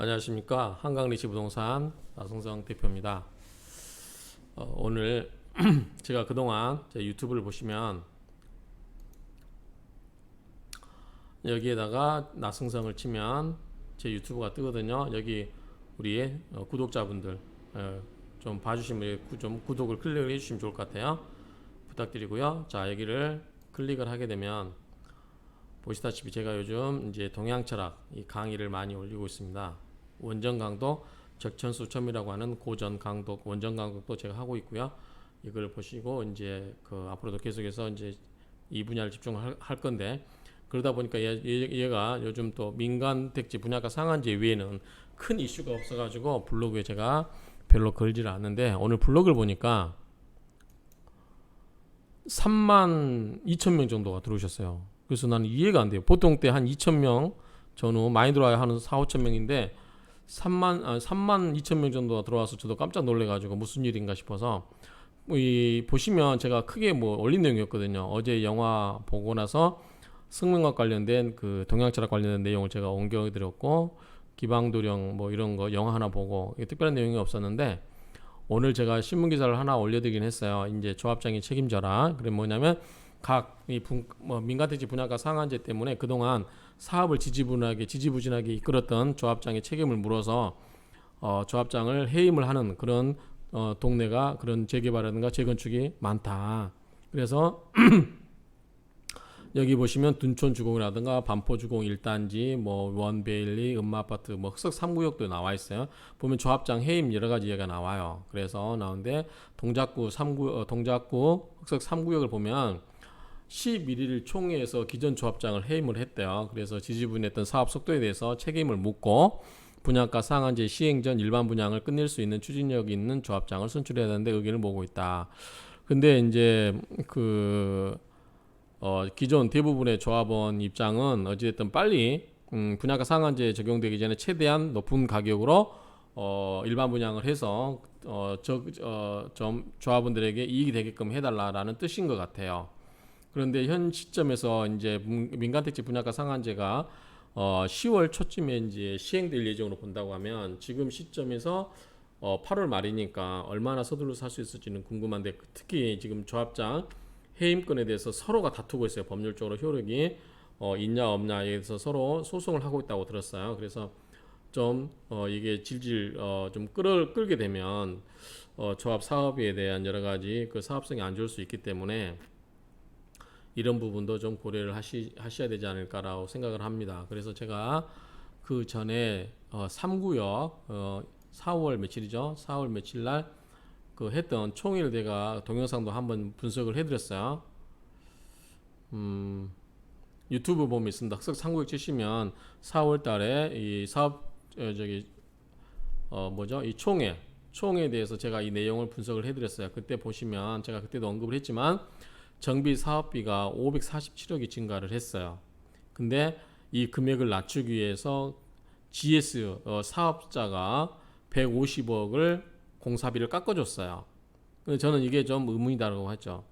안녕하십니까 한강리치 부동산 나성성 대표입니다. 어, 오늘 제가 그동안 제 유튜브를 보시면 여기에다가 나성성을 치면 제 유튜브가 뜨거든요. 여기 우리 어, 구독자분들 어, 좀 봐주시면 구- 좀 구독을 클릭을 해주시면 좋을 것 같아요. 부탁드리고요. 자 여기를 클릭을 하게 되면 보시다시피 제가 요즘 이제 동양 철학 이 강의를 많이 올리고 있습니다. 원전 강도 적천수 첨이라고 하는 고전 강도 원전 강도도 제가 하고 있고요. 이걸 보시고 이제 그 앞으로도 계속해서 이제 이 분야를 집중할 할 건데 그러다 보니까 얘, 얘, 가 요즘 또 민간 택지 분야가 상한제 외에는 큰 이슈가 없어가지고 블로그에 제가 별로 걸지를 않는데 오늘 블로그를 보니까 3만 2천 명 정도가 들어오셨어요. 그래서 나는 이해가 안 돼요. 보통 때 한 2천 명 전후 많이 들어와야 하는 4, 5천 명인데 3만 아, 3만 2천 명 정도가 들어와서 저도 깜짝 놀래가지고 무슨 일인가 싶어서 뭐이 보시면 제가 크게 뭐 올린 내용이었거든요. 어제 영화 보고 나서 승명학 관련된 그 동양철학 관련된 내용을 제가 옮겨드렸고 기방도령 뭐 이런 거 영화 하나 보고 특별한 내용이 없었는데 오늘 제가 신문 기사를 하나 올려드리긴 했어요. 이제 조합장이 책임져라. 그래 뭐냐면 각이 뭐 민간택지 분야가 상한제 때문에 그동안 사업을 지지분하게 지지부진하게 이끌었던 조합장의 책임을 물어서 어, 조합장을 해임을 하는 그런 어, 동네가 그런 재개발이라든가 재건축이 많다. 그래서 여기 보시면 둔촌 주공이라든가 반포 주공 1단지, 뭐 원베일리, 음마 아파트, 뭐 흑석 3구역도 나와 있어요. 보면 조합장 해임 여러 가지 얘기가 나와요. 그래서 나오는데 동작구 3구 어, 동작구 흑석 3구역을 보면 11일 총회에서 기존 조합장을 해임을 했대요. 그래서 지지분했던 사업 속도에 대해서 책임을 묻고 분양가 상한제 시행 전 일반 분양을 끝낼 수 있는 추진력이 있는 조합장을 선출해야 되는데 의견을 모으고 있다. 근데 이제 그 어, 기존 대부분의 조합원 입장은 어찌됐든 빨리 음, 분양가 상한제 적용되기 전에 최대한 높은 가격으로 어, 일반 분양을 해서 어, 저, 어, 좀 조합원들에게 이익이 되게끔 해달라라는 뜻인 것 같아요. 그런데 현 시점에서 이제 문- 민간택지 분양가 상한제가 어, 10월 초쯤에 이제 시행될 예정으로 본다고 하면 지금 시점에서 어, 8월 말이니까 얼마나 서둘러 살 수 있을지는 궁금한데 특히 지금 조합장 해임권에 대해서 서로가 다투고 있어요. 법률적으로 효력이 어, 있냐 없냐에 대해서 서로 소송을 하고 있다고 들었어요. 그래서 좀 어, 이게 질질 어, 좀 끌을 끌게 되면 어, 조합 사업에 대한 여러 가지 그 사업성이 안 좋을 수 있기 때문에 이런 부분도 좀 고려를 하시, 하셔야 되지 않을까라고 생각을 합니다. 그래서 제가 그 전에 어, 3구역 어, 4월 며칠이죠? 4월 며칠 날 그 했던 제가 동영상도 한번 분석을 해드렸어요. 음, 유튜브 보면 있습니다. 흑석 3구역 치시면 4월 달에 이 사업 어, 저기 어 뭐죠? 이 총회 총회에 대해서 제가 이 내용을 분석을 해드렸어요. 그때 보시면 제가 그때도 언급을 했지만 정비 사업비가 547억이 증가를 했어요. 근데 이 금액을 낮추기 위해서 GS 어, 사업자가 150억을 공사비를 깎아줬어요. 근데 저는 이게 좀 의문이다라고 했죠.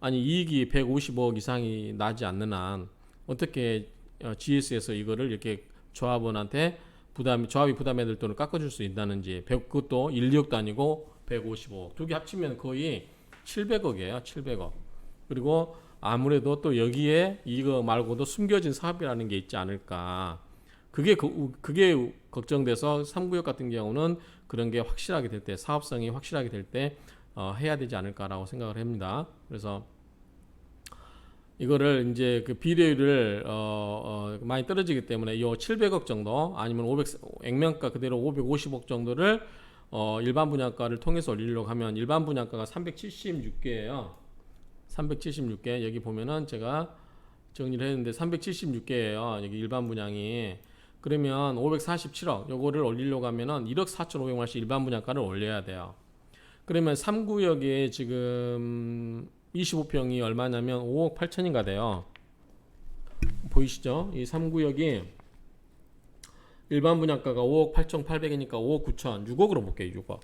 아니 이익이 150억 이상이 나지 않는 한 어떻게 어, GS에서 이거를 이렇게 조합원한테 부담 조합이 부담해야 될 돈을 깎아줄 수 있다는지 100, 그것도 1, 2억도 아니고 155억 두 개 합치면 거의 700억이에요 700억 그리고 아무래도 또 여기에 이거 말고도 숨겨진 사업이라는 게 있지 않을까 그게 그, 그게 걱정돼서 3구역 같은 경우는 그런 게 확실하게 될 때 사업성이 확실하게 될때 어, 해야 되지 않을까라고 생각을 합니다 그래서 이거를 이제 그 비례율을 어, 어, 많이 떨어지기 때문에 요 700억 정도 아니면 500 액면가 그대로 550억 정도를 어, 일반 분양가를 통해서 올리려고 하면 일반 분양가가 376개예요. 376개 여기 보면은 제가 정리를 했는데 376개예요. 여기 일반 분양이 그러면 547억 요거를 올리려고 하면은 1억 4,500만원씩 일반 분양가를 올려야 돼요. 그러면 3구역에 지금 25평이 얼마냐면 5억 8천인가 돼요. 보이시죠? 이 3구역이 일반 분양가가 5억 8,800이니까 5억 9천, 6억으로 볼게요. 6억.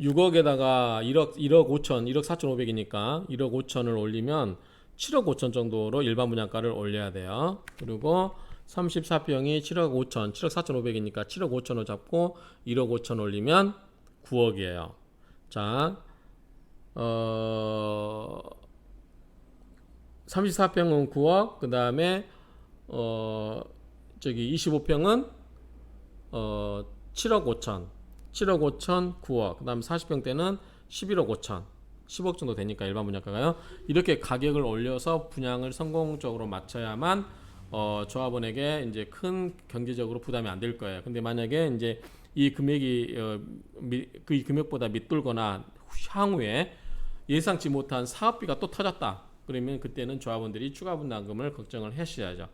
6억에다가 1억 1억 5천, 1억 4,500이니까 1억 5천을 올리면 7억 5천 정도로 일반 분양가를 올려야 돼요. 그리고 34평이 7억 5천, 7억 4천 5백이니까 7억 5천을 잡고 1억 5천 올리면 9억이에요. 자, 어, 34평은 9억, 그 다음에 어, 저기 25평은 어, 7억 5천, 7억 5천, 9억, 그 다음 40평 때는 11억 5천, 10억 정도 되니까 일반 분양가가요. 이렇게 가격을 올려서 분양을 성공적으로 마쳐야만 어, 조합원에게 이제 큰 경제적으로 부담이 안 될 거예요. 근데 만약에 이제 이 금액이 어, 미, 그 금액보다 밑돌거나 향후에 예상치 못한 사업비가 또 터졌다. 그러면 그때는 조합원들이 추가 분담금을 걱정을 하셔야죠.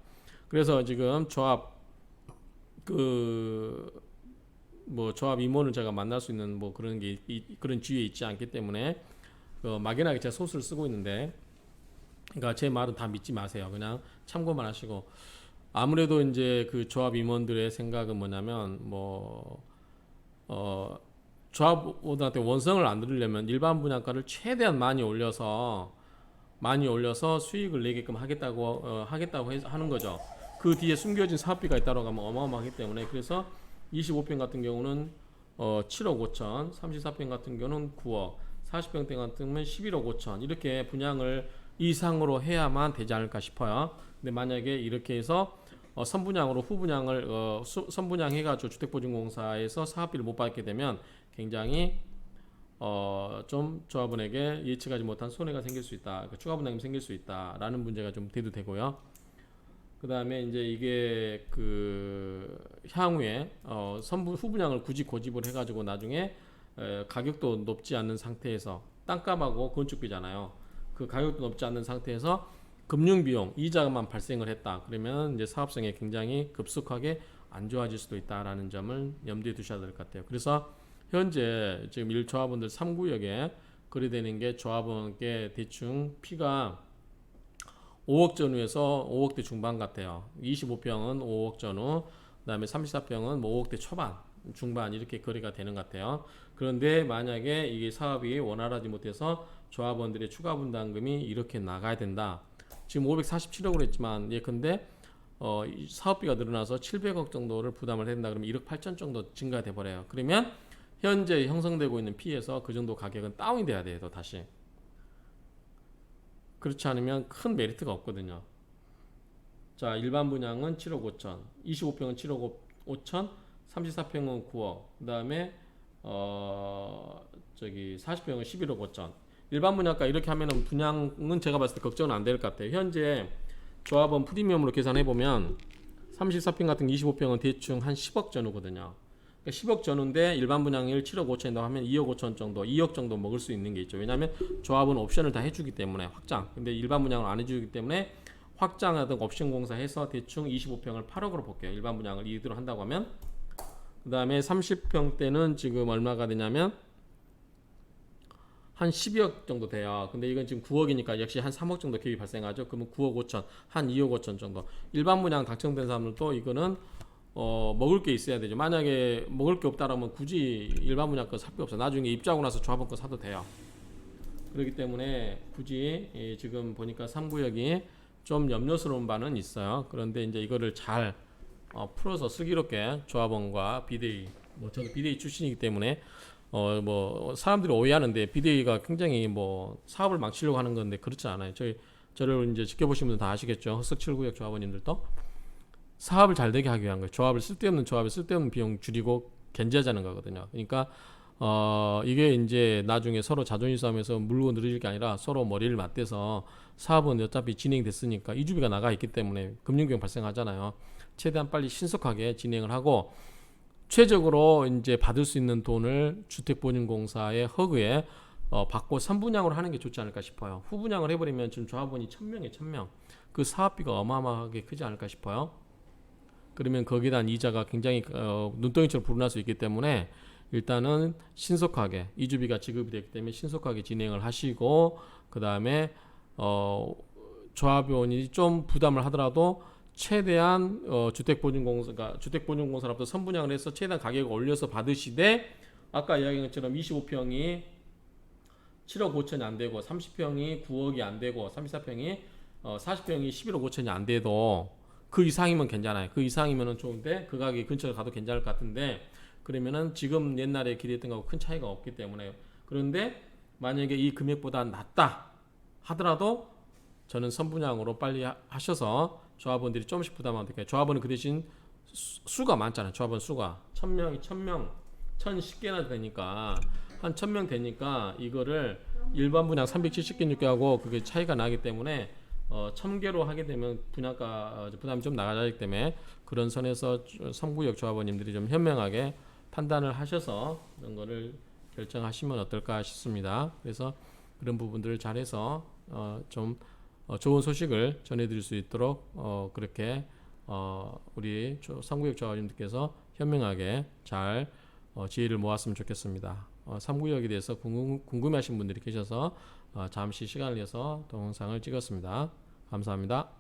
그래서 지금 조합 그 뭐 조합 임원을 제가 만날 수 있는 뭐 그런 게 이, 그런 지위에 있지 않기 때문에 어, 막연하게 제가 소스를 쓰고 있는데 그러니까 제 말은 다 믿지 마세요. 그냥 참고만 하시고 아무래도 이제 그 조합 임원들의 생각은 뭐냐면 뭐 어, 조합원한테 원성을 안 들으려면 일반 분양가를 최대한 많이 올려서 많이 올려서 수익을 내게끔 하겠다고 어, 하겠다고 해, 하는 거죠. 그 뒤에 숨겨진 사업비가 있다고 하면 어마어마하기 때문에 그래서 25평 같은 경우는 어, 7억 5천, 34평 같은 경우는 9억, 40평 대 같은 경우는 11억 5천 이렇게 분양을 이상으로 해야만 되지 않을까 싶어요. 근데 만약에 이렇게 해서 어, 선분양으로 후분양을 어, 수, 선분양해가지고 주택보증공사에서 사업비를 못 받게 되면 굉장히 어, 좀 조합원에게 예측하지 못한 손해가 생길 수 있다. 그 추가 분담이 생길 수 있다라는 문제가 좀 대두되고요. 그 다음에 이제 이게 그 향후에 어, 선분 후분양을 굳이 고집을 해가지고 나중에 에, 가격도 높지 않는 상태에서 땅값하고 건축비잖아요. 그 가격도 높지 않는 상태에서 금융 비용 이자만 발생을 했다. 그러면 이제 사업성에 굉장히 급속하게 안 좋아질 수도 있다라는 점을 염두에 두셔야 될 것 같아요. 그래서 현재 지금 일 조합원들 3구역에 거래되는 게 조합원께 대충 피가 5억 전후에서 5억대 중반 같아요. 25평은 5억 전후, 그 다음에 34평은 뭐 5억대 초반, 중반 이렇게 거래가 되는 것 같아요. 그런데 만약에 이게 사업이 원활하지 못해서 조합원들의 추가 분담금이 이렇게 나가야 된다. 지금 547억으로 했지만 예컨대 어, 이 사업비가 늘어나서 700억 정도를 부담을 해야 된다 그러면 1억 8천 정도 증가돼 버려요. 그러면 현재 형성되고 있는 피에서 그 정도 가격은 다운이 돼야 돼요. 또 다시. 그렇지 않으면 큰 메리트가 없거든요. 자, 일반 분양은 7억 5천, 25평은 7억 5천, 34평은 9억, 그 다음에 어 저기 40평은 11억 5천. 일반 분양가 이렇게 하면은 분양은 제가 봤을 때 걱정은 안 될 것 같아요. 현재 조합원 프리미엄으로 계산해 보면 34평 같은 25평은 대충 한 10억 전후거든요. 그러니까 10억 전후인데 일반 분양을 7억 5천이라고 하면 2억 5천 정도, 2억 정도 먹을 수 있는 게 있죠. 왜냐하면 조합은 옵션을 다 해주기 때문에 확장. 근데 일반 분양을 안 해주기 때문에 확장하든 옵션 공사해서 대충 25평을 8억으로 볼게요. 일반 분양을 이대로 한다고 하면 그 다음에 30평 때는 지금 얼마가 되냐면 한 12억 정도 돼요. 근데 이건 지금 9억이니까 역시 한 3억 정도 갭이 발생하죠. 그러면 9억 5천, 한 2억 5천 정도. 일반 분양 당첨된 사람들도 이거는 어, 먹을 게 있어야 되죠. 만약에 먹을 게 없다라면 굳이 일반 분양권 살 필요 없어. 나중에 입주하고 나서 조합원 거 사도 돼요. 그렇기 때문에 굳이 이 지금 보니까 3구역이 좀 염려스러운 바는 있어요. 그런데 이제 이거를 잘 어, 풀어서 슬기롭게 조합원과 비대위, 뭐 저도 비대위 출신이기 때문에 어 뭐 사람들이 오해하는데 비대위가 굉장히 뭐 사업을 망치려고 하는 건데 그렇지 않아요. 저희 저를 이제 지켜보신 분들 다 아시겠죠. 흑석 7구역 조합원님들도 사업을 잘 되게 하기 위한 거예요. 조합을 쓸데없는 조합을 쓸데없는 비용 줄이고 견제하자는 거거든요. 그러니까 어 이게 이제 나중에 서로 자존심 싸움에서 물고 늘어질 게 아니라 서로 머리를 맞대서 사업은 어차피 진행됐으니까 이주비가 나가 있기 때문에 금융비용 발생하잖아요. 최대한 빨리 신속하게 진행을 하고 최적으로 이제 받을 수 있는 돈을 주택보증공사의 허그에 어, 받고 선분양으로 하는 게 좋지 않을까 싶어요. 후분양을 해버리면 지금 조합원이 천 명에 천 명. 그 사업비가 어마어마하게 크지 않을까 싶어요. 그러면 거기에 대한 이자가 굉장히 어, 눈덩이처럼 불어날 수 있기 때문에 일단은 신속하게 이주비가 지급이 되기 때문에 신속하게 진행을 하시고 그 다음에 어, 조합원이 좀 부담을 하더라도 최대한 어, 주택보증공사가 주택보증공사로부터 선분양을 해서 최대한 가격을 올려서 받으시되 아까 이야기한 것처럼 25평이 7억 5천이 안 되고 30평이 9억이 안 되고 34평이 어, 40평이 11억 5천이 안 돼도 그 이상이면 괜찮아요. 그 이상이면은 좋은데 그 가격 근처에 가도 괜찮을 것 같은데 그러면은 지금 옛날에 기대했던 거하고 큰 차이가 없기 때문에 그런데 만약에 이 금액보다 낮다 하더라도 저는 선분양으로 빨리 하- 하셔서 조합원들이 조금씩 부담하면 될까요? 조합원은 그 대신 수- 수가 많잖아요. 조합원 수가 천 명이 천 명, 천십 개나 되니까 한 천 명 되니까 이거를 일반 분양 370개 하고 그게 차이가 나기 때문에 어, 천 개로 하게 되면 분양가 어, 부담이 좀 나가기 때문에 그런 선에서 3구역 조합원님들이 좀 현명하게 판단을 하셔서 이런 거를 결정하시면 어떨까 싶습니다. 그래서 그런 부분들을 잘해서 어, 좀 어, 좋은 소식을 전해드릴 수 있도록 어, 그렇게 어, 우리 조- 삼구역 조합원님들께서 현명하게 잘 어, 지혜를 모았으면 좋겠습니다. 어, 3구역에 대해서 궁금, 궁금해하신 분들이 계셔서 어, 잠시 시간을 내서 동영상을 찍었습니다. 감사합니다.